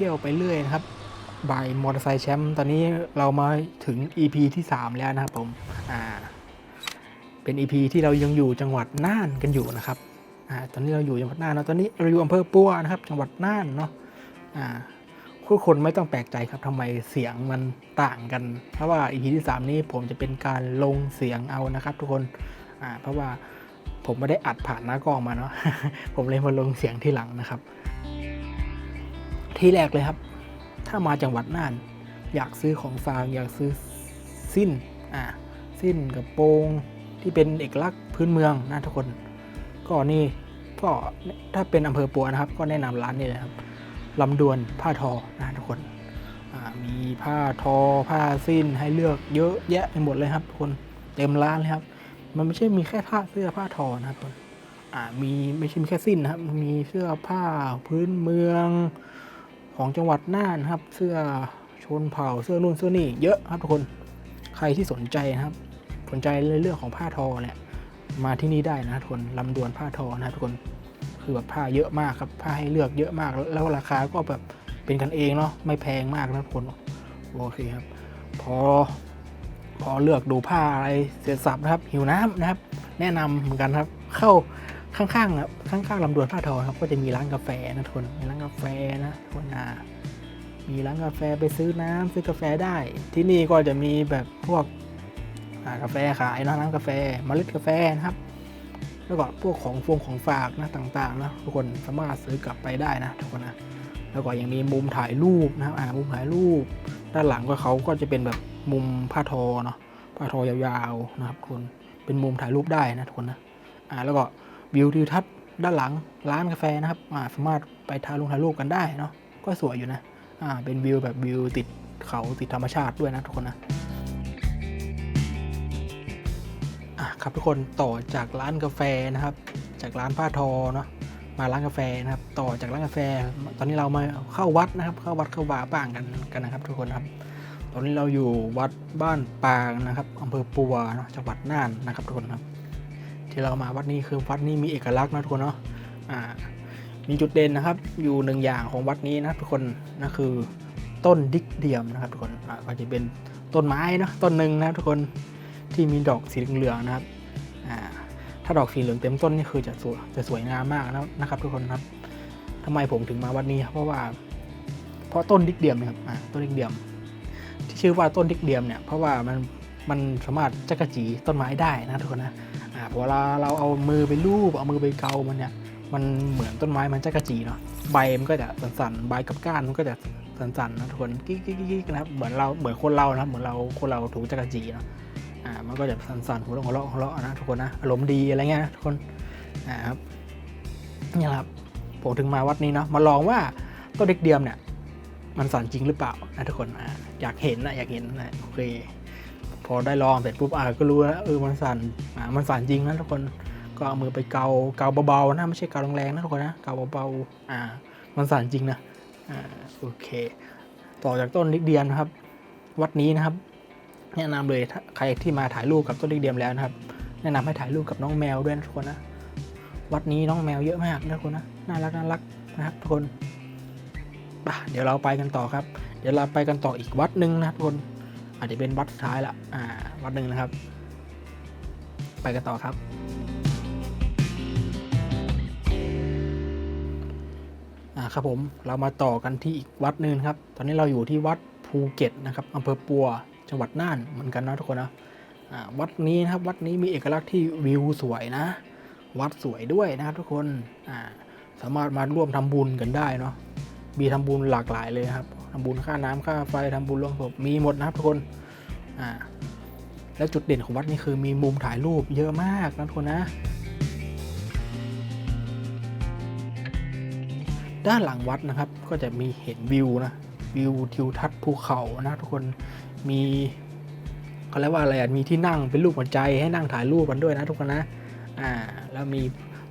ที่ยวไปเรื่อยนะครับบายมอเตอร์ไซค์แชมป์ตอนนี้เรามาถึง EP ที่ 3 แล้วนะครับผมอ่าเป็น EP ที่เรายังอยู่จังหวัดน่านกันอยู่นะครับอ่าตอนนี้เราอยู่จังหวัดน่านเนอะตอนนี้เราอยู่อำเภอปัวนะครับ จังหวัดน่านเนาะอ่าทุกคนไม่ต้องแปลกใจครับทำไมเสียงมันต่างกัน เพราะว่า EP ที่ 3 นี้ผมจะเป็นการลงเสียงเอานะครับ ทุกคนอ่าเพราะว่าผมไม่ได้อัดผ่านหน้ากล้องมาเนาะผมเลยมาลงเสียงที่หลังนะครับ ที่แรกเลยครับ ถ้ามาจังหวัดน่าน อยากซื้อของฝากอยากซื้อสิ้นอ่าสิ้นกับโปรงที่เป็นเอกลักษณ์พื้นเมืองนะทุกคน ก็นี่ก็ถ้าเป็นอำเภอปัวนะครับ ก็แนะนำร้านนี้เลยครับลำดวนผ้าทอนะทุกคนอ่ามีผ้าทอผ้าสิ้นให้เลือกเยอะแยะไปหมดเลยครับทุกคนเต็มร้านเลยครับ มันไม่ใช่มีแค่ผ้าเสื้อผ้าทอนะครับทุกคนอ่ามีไม่ใช่มีแค่สิ้นนะครับ มีเสื้อผ้าพื้นเมือง ของจังหวัดน่านครับ เสื้อชนเผ่าเสื้อนู่นเสื้อนี่เยอะครับทุกคนใครที่สนใจนะครับ สนใจเรื่องของผ้าทอเนี่ยมาที่นี่ได้นะทุกคนลำดวนผ้าทอนะทุกคนคือแบบผ้าเยอะมากครับผ้าให้เลือกเยอะมาก แล้วราคาก็แบบเป็นกันเองเนาะไม่แพงมากนะทุกคนโอเคครับ พอพอเลือกดูผ้าอะไรเสร็จสับนะครับ หิวน้ำนะครับ แนะนำเหมือนกันครับ เข้า ข้างๆครับข้างๆลำดวนผ้าทอครับก็จะมีร้านกาแฟนะทุกคนมีร้านกาแฟนะทุกคนอ่ามีร้านกาแฟไปซื้อน้ำซื้อกาแฟได้ ที่นี่ก็จะมีแบบพวกกาแฟขายนะร้านกาแฟเมล็ดกาแฟนะครับ แล้วก็พวกของฟงของฝากนะต่างๆนะทุกคนสามารถซื้อกลับไปได้นะทุกคนนะแล้วก็ยังมีมุมถ่ายรูปนะครับอ่ามุมถ่ายรูป ด้านหลังก็เขาก็จะเป็นแบบมุมผ้าทอเนาะผ้าทอยาวๆนะครับทุกคนเป็นมุมถ่ายรูปได้นะทุกคนนะอ่าแล้วก็ วิวทิวทัศน์ด้านหลังร้านกาแฟนะครับาสามารถไปถ่ายลงถ่ายรูปกันได้เนาะก็สวยอยู่นะอ่าเป็นวิวแบบวิวติดเขาติดธรรมชาติด้วยนะทุกคนนะครับทุกคนต่อจากร้านกาแฟนะครับ จากร้านผ้าทอเนาะมาร้านกาแฟนะครับ ต่อจากร้านกาแฟ ตอนนี้เรามาเข้าวัดนะครับ เข้าวัดเข้าวาบ้างกันกันนะครับ ทุกคนครับ ตอนนี้เราอยู่วัดบ้านปางนะครับอำเภอปัวเนอะจังหวัดน่านนะครับทุกคนครับ ที่เรามาวัดนี้คือวัดนี้มีเอกลักษณ์นะทุกคนเนาะอ่ามีจุดเด่นนะครับ อยู่หนึ่งอย่างของวัดนี้นะทุกคนนั่นคือต้นดิกเดียมนะครับทุกคนอ่าก็จะเป็นต้นไม้เนาะต้นหนึ่งนะทุกคนที่มีดอกสีเหลืองนะครับอ่าถ้าดอกสีเหลืองเต็มต้นนี่คือจะสวยจะสวยงามมากนะนะครับ ทุกคนครับทำไมผมถึงมาวัดนี้เพราะว่า เพราะต้นดิกเดียมนะครับอ่าต้นดิกเดียม ที่ชื่อว่าต้นดิกเดียมเนี่ยเพราะว่ามัน มันสามารถจักระจีต้นไม้ได้นะทุกคนนะอ่าพอเราเราเอามือไปลูบเอามือไปเกามันเนี่ยมันเหมือนต้นไม้มันจะกระจีเนาะใบมันก็จะสั่นๆใบกับก้านมันก็จะสั่นๆนะทุกคนกิ๊กกิ๊กกิ๊กนะครับเหมือนเราเหมือนคนเรานะเหมือนเราคนเราถูกจะกระจีเนาะอ่ามันก็จะสั่นๆหัวเราะหัวเราะหัวเราะนะทุกคนนะอารมณ์ดีอะไรเงี้ยนะทุกคนอ่าครับนี่ครับผมถึงมาวัดนี้เนาะมาลองว่าต้นเด็กเดียมเนี่ยมันสั่นจริงหรือเปล่านะทุกคนออยากเห็นนะอยากเห็นนะโอเค อได้ลองเสร็จปุ๊บอ่าก็รู้แล้วเออมันสั่นอ่ามันสั่นจริงนะทุกคนก็เอามือไปเกาเกาเบาๆนะไม่ใช่เกาแรงๆนะทุกคนนะเกาเบาๆอ่า มันสั่นจริงนะอ่าโอเค ต่อจากต้นลิกเดียมนะครับ วัดนี้นะครับ แนะนำเลยถ้าใครที่มาถ่ายรูปกับต้นลิกเดียมแล้วนะครับ แนะนำให้ถ่ายรูปกับน้องแมวด้วยนะทุกคนนะวัดนี้น้องแมวเยอะมากนะทุกคนนะน่ารักน่ารักนะครับทุกคนปเดี๋ยวเราไปกันต่อครับ เดี๋ยวเราไปกันต่ออีกวัดหนึ่งนะทุกคน อาจจะเป็นวัดสุดท้ายละอ่าวัดหนึ่งนะครับ ไปกันต่อครับ อ่าครับผมเรามาต่อกันที่อีกวัดหนึ่งครับ ตอนนี้เราอยู่ที่วัดภูเก็ตนะครับอำเภอปัวจังหวัดน่านเหมือนกันนะทุกคนนะอ่าวัดนี้นะครับวัดนี้มีเอกลักษณ์ที่วิวสวยนะ วัดสวยด้วยนะครับทุกคนอ่าสามารถมาร่วมทำบุญกันได้เนาะมีทำบุญหลากหลายเลยครับ ทำบุญค่าน้ำค่าไฟทำบุญลงศพมีหมดนะครับทุกคนอ่าแล้วจุดเด่นของวัดนี้คือมีมุมถ่ายรูปเยอะมากนะทุกคนนะ ด้านหลังวัดนะครับก็จะมีเห็นวิวนะวิวทิวทัศน์ภูเขานะทุกคนมีเขาเรียกว่าอะไรอะมีที่นั่งเป็นรูปหัวใจให้นั่งถ่ายรูปกันด้วยนะทุกคนนะอ่าแล้วมี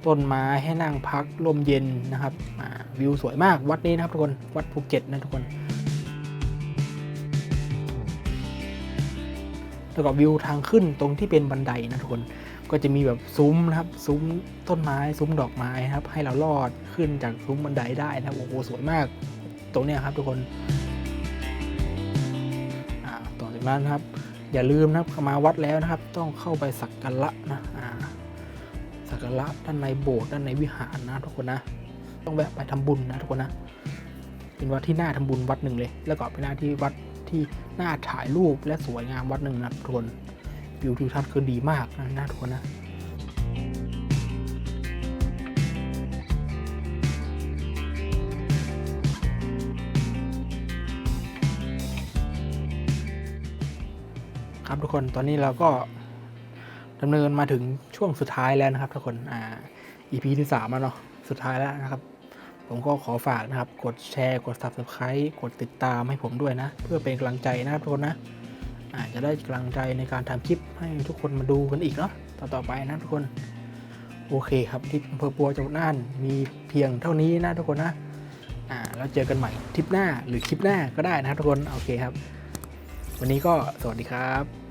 ต้นไม้ให้นั่งพักลมเย็นนะครับวิวสวยมากวัดนี้นะครับทุกคนวัดภูเก็ตนะทุกคน แล้วก็วิวทางขึ้นตรงที่เป็นบันไดนะทุกคน ก็จะมีแบบซุ้มนะครับ ซุ้มต้นไม้ ซุ้มดอกไม้นะครับ ให้เราลอดขึ้นจากซุ้มบันไดได้นะครับโอ้โหสวยมาก ตรงเนี้ยครับทุกคนต่อจากนั้นครับ อย่าลืมนะครับมาวัดแล้วนะครับ ต้องเข้าไปสักการะนะอ่าสักการะด้านในโบสถ์ด้านในวิหารนะทุกคนนะต้องแวะไปทำบุญนะทุกคนนะเป็นวัดที่น่าทำบุญวัดหนึ่งเลย แล้วก็เป็นหน้าที่วัด ที่น่าถ่ายรูปและสวยงามวัดหนึ่งนะครับทุกคนวิวทิวทัศน์คือดีมากนะนะทุกคนนะครับทุกคนตอนนี้เราก็ดำเนินมาถึงช่วงสุดท้ายแล้วนะครับทุกคนอ่า EP ที่สามแล้วเนาะสุดท้ายแล้วนะครับ ผมก็ขอฝากนะครับ กดแชร์ กด Subscribe กดติดตามให้ผมด้วยนะ เพื่อเป็นกำลังใจนะครับทุกคนนะอาจะได้กำลังใจในการทำคลิปให้ทุกคนมาดูกันอีกเนาะต่อต่อไปนะทุกคน โอเคครับที่อำเภอปัวจังหวัดน่านมีเพียงเท่านี้นะทุกคนนะอ่าแล้วเจอกันใหม่ทริปหน้าหรือคลิปหน้าก็ได้นะครับทุกคนโอเคครับ วันนี้ก็สวัสดีครับ